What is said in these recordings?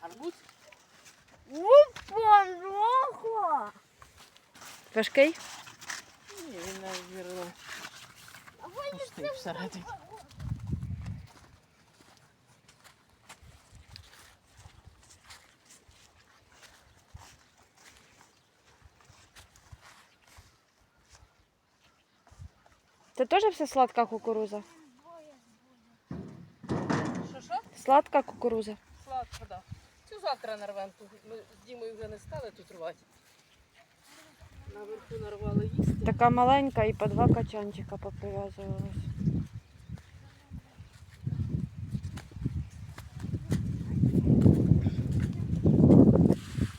Арбуз? Опа, нахуй! Важкий? Ні, він навірно А ви пустий всередині. Це теж все сладка кукуруза? Що що? Сладка кукуруза. Сладко, да. Завтра нарвемо. Ми з Дімою вже не стали тут рвати. Наверху нарвали їсти. Така маленька і по два качанчика поприв'язувалась.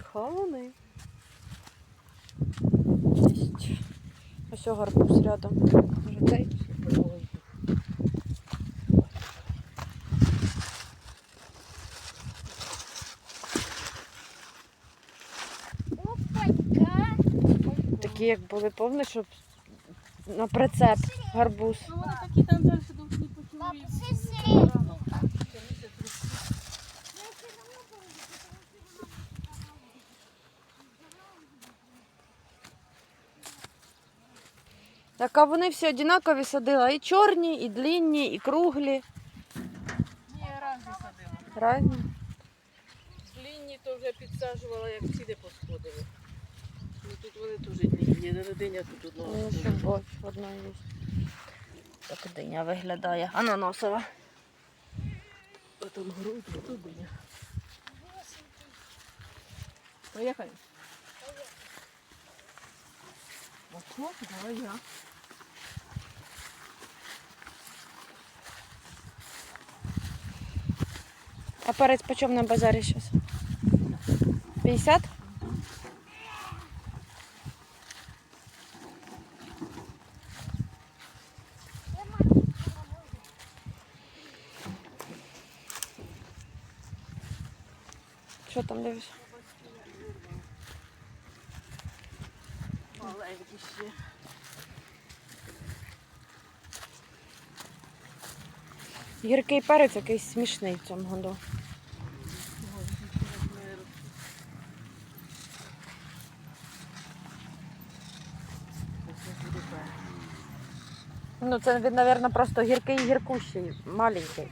Хавани. Ось гарбуз рядом. Цей? Такі як були повні, щоб на прицеп гарбуз. Ну вони такі там далі довгі почули. Так, а вони всі однакові садила. І чорні, і длінні, і круглі. Ні, разні садила. Разні. Длінні то вже підсаджувала, як сіди посходили. Ну тут вони теж длінні, не диня тут одного. Ну, одна є. Так диня виглядає. Ананасова. А там грудь, а тут диня. Поїхали. Ого, давай я. А перець почем на базарі зараз? 50? Що там дивишся? Маленькі ще. Гіркий перець якийсь смішний в цьому году. Ну, це він, мабуть, просто гіркий гіркущий, маленький.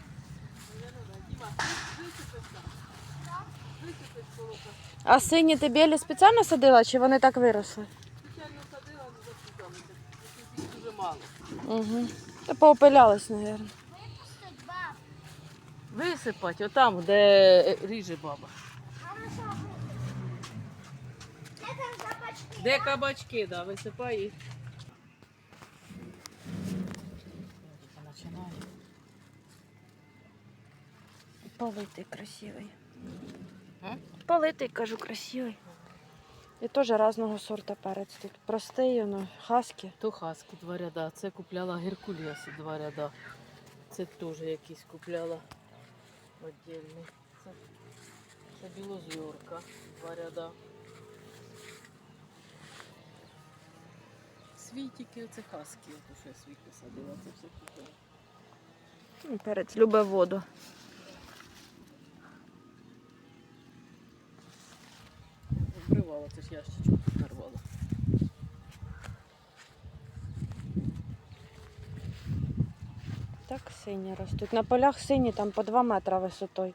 А сині ти білі спеціально садила, чи вони так виросли? Спеціально садила, але за цуками. Їх дуже мало. Угу. Та поопилялись, мабуть. Висипати отам, де ріже баба. Де кабачки, да, висипай їх. Политий красивий. Политий, кажу, красивий. І теж різного сорту перець. Тут простий, воно, хаскі. То хаски два ряда. Це купляла Геркуліаси два ряда. Це теж якісь купляла віддільний. Це, це білозорка два ряда. Світики, оце хаски, ото що я світ посадила, це все купила. Перець любить воду. Це ж ящичок нарвала. Так сині ростуть. На полях сині там по 2 метри висотою.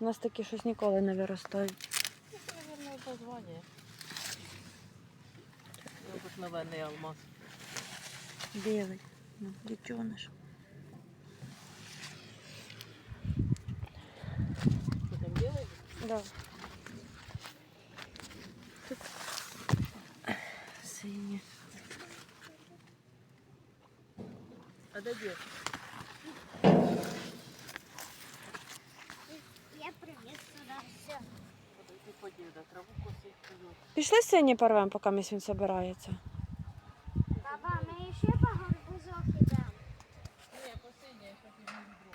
У нас такі щось ніколи не виростають. Ну, Це, мабуть, названня. Обикновенний алмаз. Білий. Ну, дітьониш. Там білий? Да. Тут сині. Я. Все. По пойдет. Пішли сині порвемо, поки він збирається. Баба, ми ще по гарбузок ідемо. Ні, посидня, я хочу відро.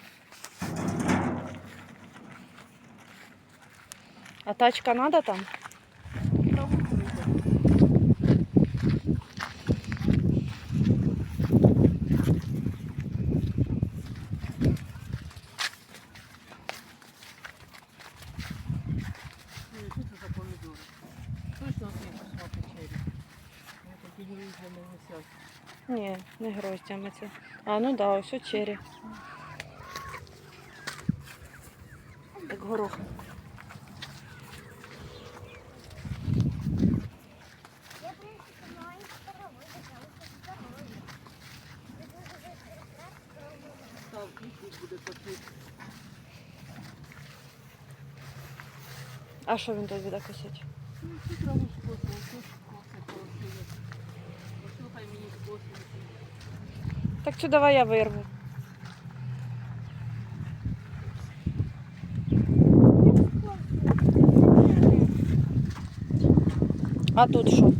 А тачка треба там? Ні, не гроздями це. А, ну да, ось у чері. Як горох. А що він тут буде косити? Так цю давай я вирву. А тут що?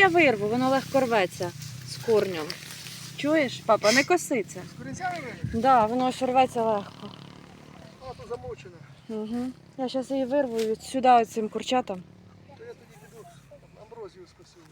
я вирву, воно легко рветься з корнем. Чуєш, папа, не коситься. З корінцями? Так, да, воно ж рветься легко. А, то замочено. Угу. Я зараз її вирву сюди цим курчатам. То я тоді піду амброзію скосив.